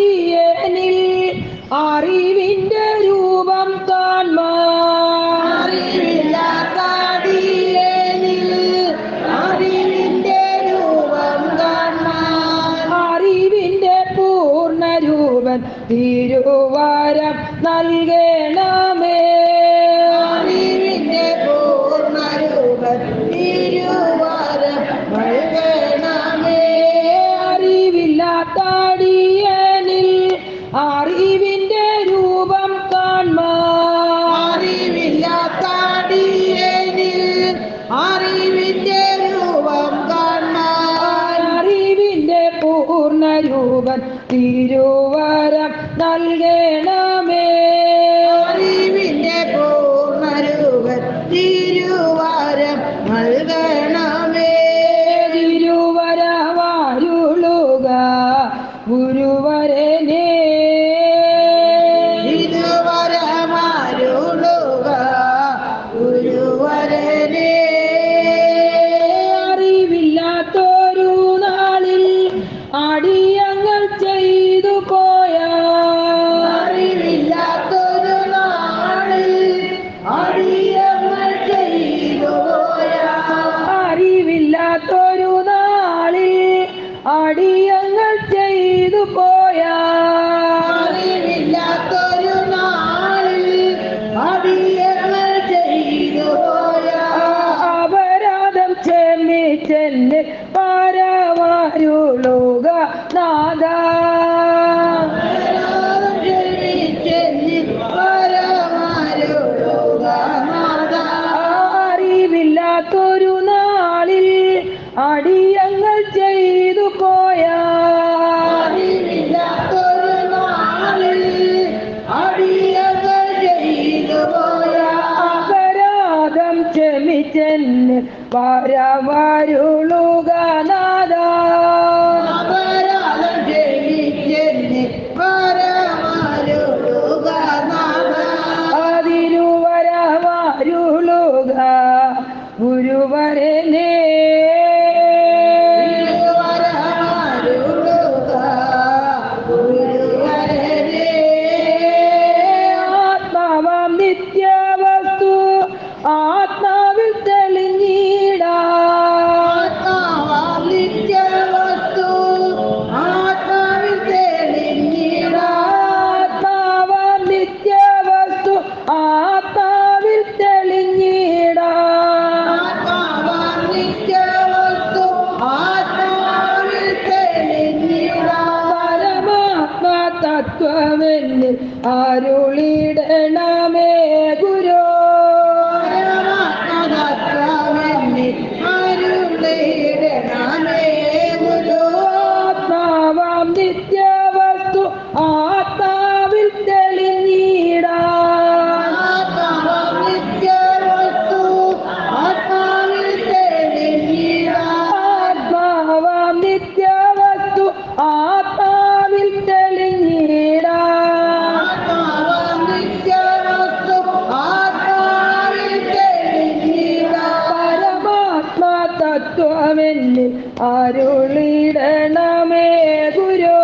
അറിവില്ലാത്താടിയേനിൽ അറിവിന്റെ രൂപം അറിവില്ലാത്തടിയേനിൽ അറിവിന്റെ രൂപം അറിവിന്റെ പൂർണരൂപൻ തിരുവാരം നൽകണമേ പൂർണരൂപൻ തിരുവരം നൽകണമേ. അറിവിന്റെ പൂർണരൂപൻ തിരുവാരം നൽകണമേ. തിരുവരവാരുളുക ഗുരുവരനേ. തിരുവരമാരുളുക ഗുരുവരനെ. അറിവില്ലാത്തൊരു നാളിൽ അടിയങ്ങൾ ക്ഷമിച്ചെന്ന് ലോക നാദ പരമാരുളുക നാദ അതിരുവരമാരുളുക ഗുരുവരനേ പരമാത്മ തത്വമെന്നിൽ ആത്മാവെന്നിൽ അരുളിടണമേ ഗുരോ.